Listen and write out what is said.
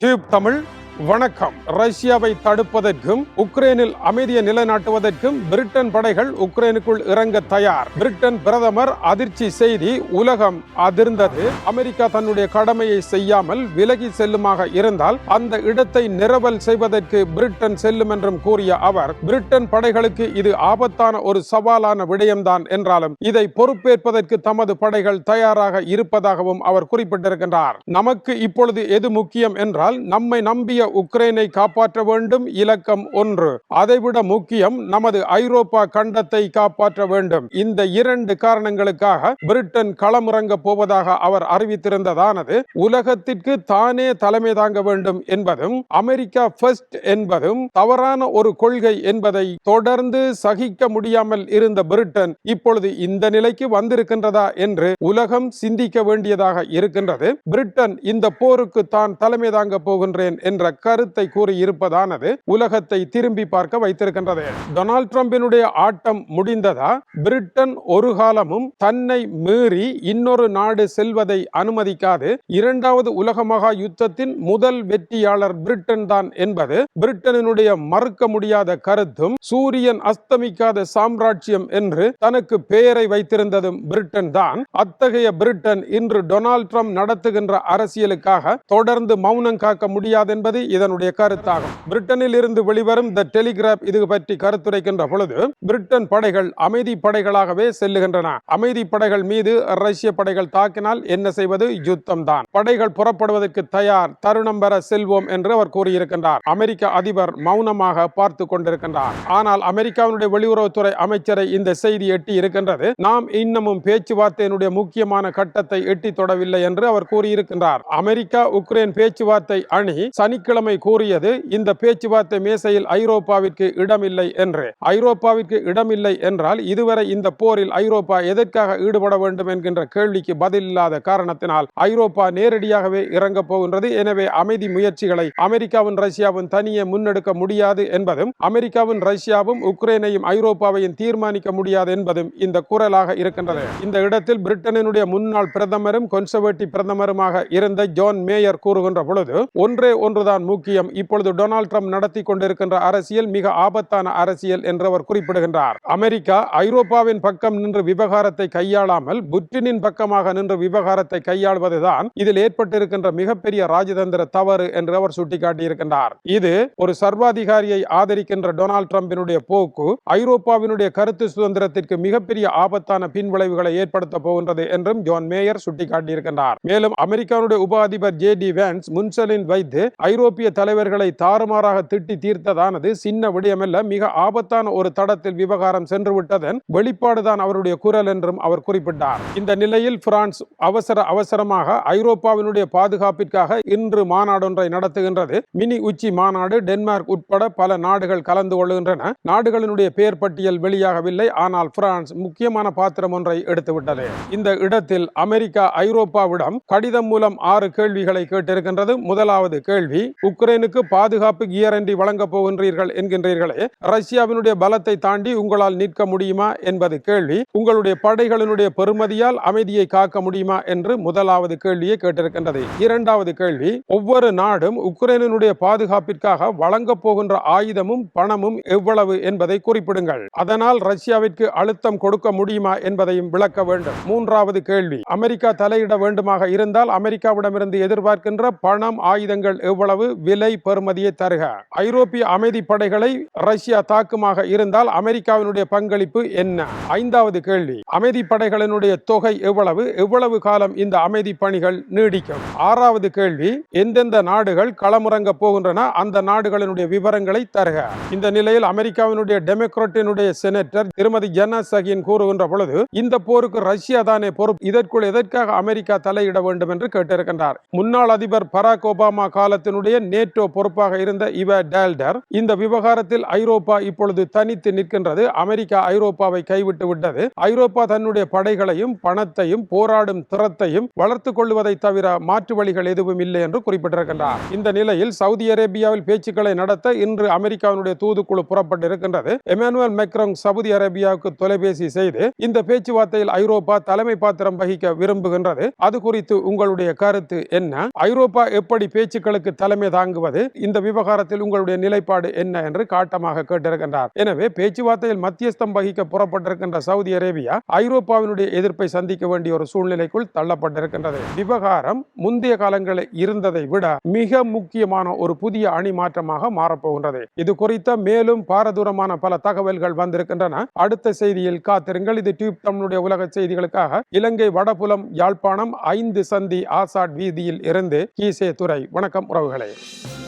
Tube Tamil வணக்கம். ரஷ்யாவை தடுப்பதற்கும் உக்ரைனில் அமைதியை நிலைநாட்டுவதற்கும் பிரிட்டன் படைகள் உக்ரைனுக்குள் இறங்க தயார். பிரிட்டன் பிரதமர் அதிர்ச்சி செய்தி உலகம் அதிர்ந்தது. அமெரிக்கா தன்னுடைய கடமையை செய்யாமல் விலகி செல்லுமாக இருந்தால் அந்த இடத்தை நிரவல் செய்வதற்கு பிரிட்டன் செல்லும் என்றும் கூறிய அவர் பிரிட்டன் படைகளுக்கு இது ஆபத்தான ஒரு சவாலான விடயம்தான் என்றாலும் இதை பொறுப்பேற்பதற்கு தமது படைகள் தயாராக இருப்பதாகவும் அவர் குறிப்பிட்டிருக்கின்றார். நமக்கு இப்பொழுது எது முக்கியம் என்றால் நம்மை நம்பிய உக்ரைனை காப்பாற்ற வேண்டும் இலக்கம் ஒன்று. அதைவிட முக்கியம் நமது ஐரோப்பா கண்டத்தை காப்பாற்ற வேண்டும். இந்த இரண்டு காரணங்களுக்காக பிரிட்டன் களமிறங்க போவதாக அவர் அறிவித்திருந்ததானது உலகத்திற்கு தானே தலைமை தாங்க வேண்டும் என்பதும் அமெரிக்கா ஃபர்ஸ்ட் என்பதும் தவறான ஒரு கொள்கை என்பதை தொடர்ந்து சகிக்க முடியாமல் இருந்த பிரிட்டன் இப்பொழுது இந்த நிலைக்கு வந்திருக்கின்றதா என்று உலகம் சிந்திக்க வேண்டியதாக இருக்கின்றது. பிரிட்டன் இந்த போருக்கு தான் தலைமை தாங்க போகின்றேன் என்ற கருத்தை கூறியிருப்பதானது உலகத்தை திரும்பி பார்க்க வைத்திருக்கின்றது. டொனால்ட் ட்ரம்பினுடைய ஆட்டம் முடிந்ததா? பிரிட்டன் ஒரு காலமும் தன்னை மீறி இன்னொரு நாடு செல்வதை அனுமதிக்காது. இரண்டாவது உலக மகா யுத்தத்தின் முதல் வெற்றியாளர் பிரிட்டன் தான் என்பது பிரிட்டனினுடைய மறுக்க முடியாத கருத்தும் சூரியன் அஸ்தமிக்காத சாம்ராஜ்யம் என்று தனக்கு பெயரை வைத்திருந்ததும் பிரிட்டன் தான். அத்தகைய பிரிட்டன் இன்று டொனால்ட் ட்ரம்ப் நடத்துகின்ற அரசியலுக்காக தொடர்ந்து மௌனம் காக்க முடியாது என்பது இதனுடைய கருத்தாகும். பிரிட்டனில் இருந்து வெளிவரும் த டெலிகிராப் இது பற்றி கருத்துரைக்கின்ற பொழுது பிரிட்டன் படைகள் அமைதி படைகளாகவே செல்லுகின்றன. அமைதி படைகள் மீது ரஷ்ய படைகள் தாக்கினால் என்ன செய்வது? யுத்தம் தான் படைகள் புறப்படுவதற்கு தயார் தருணம் பெற செல்வோம் என்று அவர் கூறியிருக்கின்றார். அமெரிக்க அதிபர் மௌனமாக பார்த்து கொண்டிருக்கின்றார். ஆனால் அமெரிக்காவினுடைய வெளியுறவுத்துறை அமைச்சரை இந்த செய்தி எட்டி இருக்கின்றது. நாம் இன்னமும் பேச்சுவார்த்தையினுடைய முக்கியமான கட்டத்தை எட்டி தொடவில்லை என்று அவர் கூறியிருக்கின்றார். அமெரிக்கா உக்ரைன் பேச்சுவார்த்தை அணி சனிக்கிழமை திங்கட்கிழமை கூறியது இந்த பேச்சுவார்த்தை மேசையில் ஐரோப்பாவிற்கு இடமில்லை என்று. ஐரோப்பாவிற்கு இடமில்லை என்றால் இதுவரை இந்த போரில் ஐரோப்பா எதற்காக ஈடுபட வேண்டும் என்கின்ற கேள்விக்கு பதில் இல்லாத காரணத்தினால் ஐரோப்பா நேரடியாகவே இறங்கப் போகின்றது. எனவே அமைதி முயற்சிகளை அமெரிக்காவும் ரஷ்யாவும் தனியே முன்னெடுக்க முடியாது என்பதும் அமெரிக்காவும் ரஷ்யாவும் உக்ரைனையும் ஐரோப்பாவையும் தீர்மானிக்க முடியாது என்பதும் இந்த குரலாக இருக்கின்றது. இந்த இடத்தில் பிரிட்டனினுடைய முன்னாள் பிரதமரும் கொன்சர்வேட்டிவ் பிரதமருமாக இருந்த ஜான் மேயர் கூறுகின்ற பொழுது ஒன்றே ஒன்றுதான் முக்கியம். இப்பொழுது டொனால்ட் ட்ரம்ப் நடத்தி கொண்டிருக்கின்ற அரசியல் மிக ஆபத்தான அரசியல் என்று அவர் குறிப்பிடுகின்றார். அமெரிக்கா ஐரோப்பாவின் பக்கம் நின்று விவகாரத்தை கையாளாமல் புட்டினின் பக்கமாக நின்று விவகாரத்தை கையாள்வதுதான் இதில் ஏற்பட்டிருக்கின்ற மிகப்பெரிய ராஜதந்திர தவறு என்று அவர் சுட்டிக்காட்டியிருக்கின்றார். இது ஒரு சர்வாதிகாரியை ஆதரிக்கின்ற டொனால்ட் ட்ரம்பினுடைய போக்கு ஐரோப்பாவினுடைய கருத்து சுதந்திரத்திற்கு மிகப்பெரிய ஆபத்தான பின்விளைவுகளை ஏற்படுத்த போகின்றது என்றும் ஜான் மேயர் சுட்டிக்காட்டியிருக்கின்றார். மேலும் அமெரிக்காவுடைய உப அதிபர் ஜே டி வேன்ஸ் முன்சலின் வைத்து ஐரோப்பிய தலைவர்களை தாறுமாறாக திட்டி தீர்த்ததானது சின்ன விடயமல்ல மிக ஆபத்தான ஒரு தடத்தில் விவகாரம் சென்று விட்டதன் வெளிப்பாடுதான் அவருடைய குரல் என்றும் அவர் குறிப்பிட்டார். இந்த நிலையில் பிரான்ஸ் அவசர அவசரமாக ஐரோப்பாவினுடைய பாதுகாப்பிற்காக இன்று மாநாடொன்றை நடத்துகின்றது. மினி உச்சி மாநாடு டென்மார்க் உட்பட பல நாடுகள் கலந்து கொள்கின்றன. நாடுகளினுடைய பெயர் பட்டியல் வெளியாகவில்லை. ஆனால் பிரான்ஸ் முக்கியமான பாத்திரம் ஒன்றை எடுத்துவிட்டது. இந்த இடத்தில் அமெரிக்கா ஐரோப்பாவிடம் கடிதம் மூலம் ஆறு கேள்விகளை கேட்டிருக்கின்றது. முதலாவது கேள்வி உக்ரைனுக்கு பாதுகாப்பு கியரண்டி வழங்கப் போகின்றீர்கள் என்கின்றீர்களே ரஷ்யாவினுடைய பலத்தை தாண்டி உங்களால் நிற்க முடியுமா என்பது கேள்வி. உங்களுடைய படைகளினுடைய பெருமதியால் அமைதியை காக்க முடியுமா என்று முதலாவது கேள்வியை கேட்டிருக்கின்றது. இரண்டாவது கேள்வி ஒவ்வொரு நாடும் உக்ரைனுடைய பாதுகாப்பிற்காக வழங்கப் போகின்ற ஆயுதமும் பணமும் எவ்வளவு என்பதை குறிப்பிடுங்கள். அதனால் ரஷ்யாவிற்கு அழுத்தம் கொடுக்க முடியுமா என்பதையும் விளக்க வேண்டும். மூன்றாவது கேள்வி அமெரிக்கா தலையிட வேண்டுமாக இருந்தால் அமெரிக்காவிடமிருந்து எதிர்பார்க்கின்ற பணம் ஆயுதங்கள் எவ்வளவு? விலை பெறுமதியை தருக. ஐரோப்பிய அமைதி படைகளை ரஷ்யா தாக்குமாக இருந்தால் அமெரிக்காவினுடைய பங்களிப்பு என்ன? ஐந்தாவது கேள்வி. அமைதி படைகளினுடைய தொகை எவ்வளவு? எவ்வளவு காலம் இந்த அமைதி பணிகள் நீடிக்கும்? ஆறாவது கேள்வி. எந்தெந்த நாடுகள் களமுறங்க போகின்றன? அந்த நாடுகளினுடைய விவரங்களை தருக. இந்த நிலையில் அமெரிக்காவினுடைய டெமோக்ராட்டினுடைய செனட்டர் திருமதி ஜெனா சகின் கூறுகின்ற பொழுது இந்த போருக்கு ரஷ்யா தானே பொறுப்பு? இதற்குள் எதற்காக அமெரிக்கா தலையிட வேண்டும் என்று கேட்டிருக்கின்றார். முன்னாள் அதிபர் பராக் ஒபாமா காலத்தினுடைய நேட்டோ பொறுப்பாக இருந்த இவ டேல்டர் இந்த விவகாரத்தில் ஐரோப்பா இப்பொழுது தனித்து நிற்கின்றது. அமெரிக்கா ஐரோப்பாவை கைவிட்டு விட்டது. ஐரோப்பா தன்னுடைய படைகளையும் பணத்தையும் போராடும் திறத்தையும் வளர்த்துக் கொள்வதை தவிர மாற்று வழிகள் எதுவும் இல்லை என்று குறிப்பிட்டிருக்கின்றார். இந்த நிலையில் சவுதி அரேபியாவில் பேச்சுக்களை நடத்த இன்று அமெரிக்காவினுடைய தூதுக்குழு புறப்பட்டு இருக்கின்றது எமானுவல் மெக்ரோங் சவுதி அரேபியாவுக்கு தொலைபேசி செய்து இந்த பேச்சுவார்த்தையில் ஐரோப்பா தலைமை பாத்திரம் வகிக்க விரும்புகின்றது. அது குறித்து உங்களுடைய கருத்து என்ன? ஐரோப்பா எப்படி பேச்சுக்களுக்கு தலைமை தலைமை தாங்குவது இந்த விவகாரத்தில் உங்களுடைய நிலைப்பாடு என்ன என்று காட்டமாக கேட்டிருக்கின்றார். எனவே பேச்சுவார்த்தையில் மத்தியஸ்தம் வகிக்க புறப்பட்டிருக்கின்ற சவுதி அரேபியா ஐரோப்பாவினுடைய எதிர்ப்பை சந்திக்க வேண்டிய ஒரு சூழ்நிலைக்குள் தள்ளப்பட்டிருக்கின்றது. விவகாரம் முந்தைய காலங்களில் இருந்ததை விட மிக முக்கியமான ஒரு புதிய அணி மாற்றமாக மாறப்போகின்றது. இது குறித்த மேலும் பாரதூரமான பல தகவல்கள் வந்திருக்கின்றன. அடுத்த செய்தியில் காத்திருங்கள். இது டியூப் தமிழுடைய உலக செய்திகளுக்காக இலங்கை வடபுலம் யாழ்ப்பாணம் ஐந்து சந்தி ஆசாட் வீதியில் இருந்து கீசே துறை வணக்கம் உறவுகளே. Thank you.